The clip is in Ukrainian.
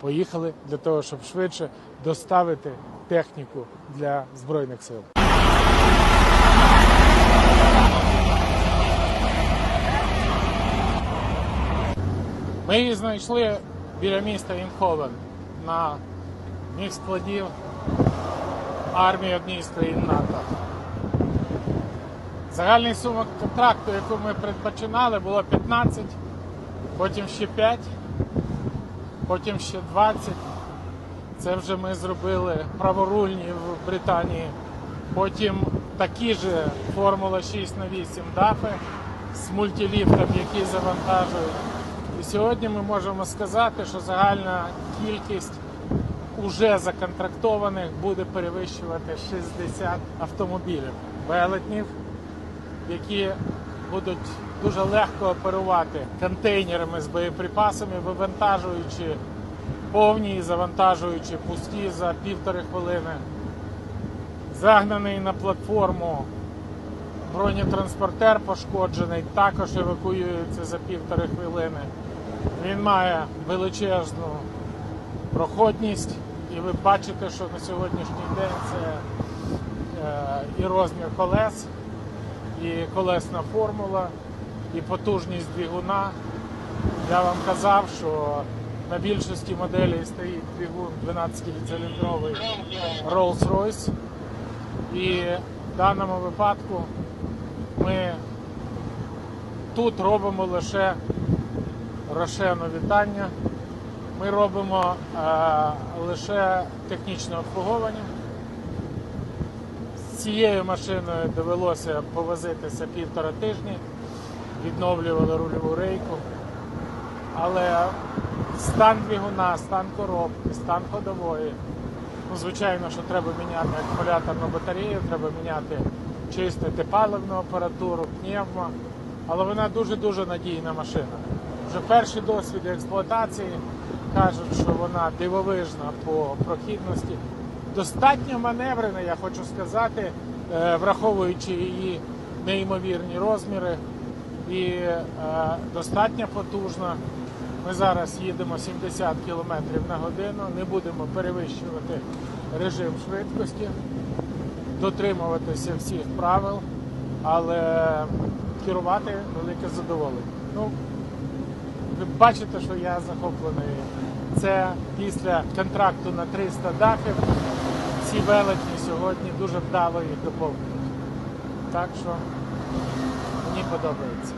поїхали для того, щоб швидше доставити техніку для збройних сил. Ми її знайшли біля міста Інховен на міг складів армії однієї з країн НАТО. Загальний сума контракту, яку ми передбачинали, було 15, потім ще 5, потім ще 20. Це вже ми зробили праворульні в Британії. Потім такі ж Формула 6 на 8 дафи з мультиліфтом, які завантажують. І сьогодні ми можемо сказати, що загальна кількість уже законтрактованих буде перевищувати 60 автомобілів велетнів, які будуть дуже легко оперувати контейнерами з боєприпасами, вивантажуючи повні і завантажуючи пусті за півтори хвилини. Загнаний на платформу бронетранспортер пошкоджений, також евакуюється за півтори хвилини. Він має величезну проходність, і ви бачите, що на сьогоднішній день це е, і розмір колес, і колесна формула, і потужність двигуна. Я вам казав, що на більшості моделей стоїть двигун 12-циліндровий Rolls-Royce. І в даному випадку ми тут робимо лише рошену вітання. Ми робимо е, лише технічне обслуговування. Цією машиною довелося повозитися півтора тижні, відновлювали рульову рейку. Але стан двигуна, стан коробки, стан ходової. Ну, звичайно, що треба міняти акумуляторну батарею, треба міняти, чистити паливну апаратуру, пневмо. Але вона дуже-дуже надійна машина. Вже перші досвіди експлуатації кажуть, що вона дивовижна по прохідності. Достатньо маневрена, я хочу сказати, е, враховуючи її неймовірні розміри, і е, достатньо потужна. Ми зараз їдемо 70 км на годину, не будемо перевищувати режим швидкості, дотримуватися всіх правил, але керувати велике задоволення. Ну, ви бачите, що я захоплений. Це після контракту на 300 дафів. Ці велетні сьогодні дуже вдало їх доповнюють. Так що мені подобається.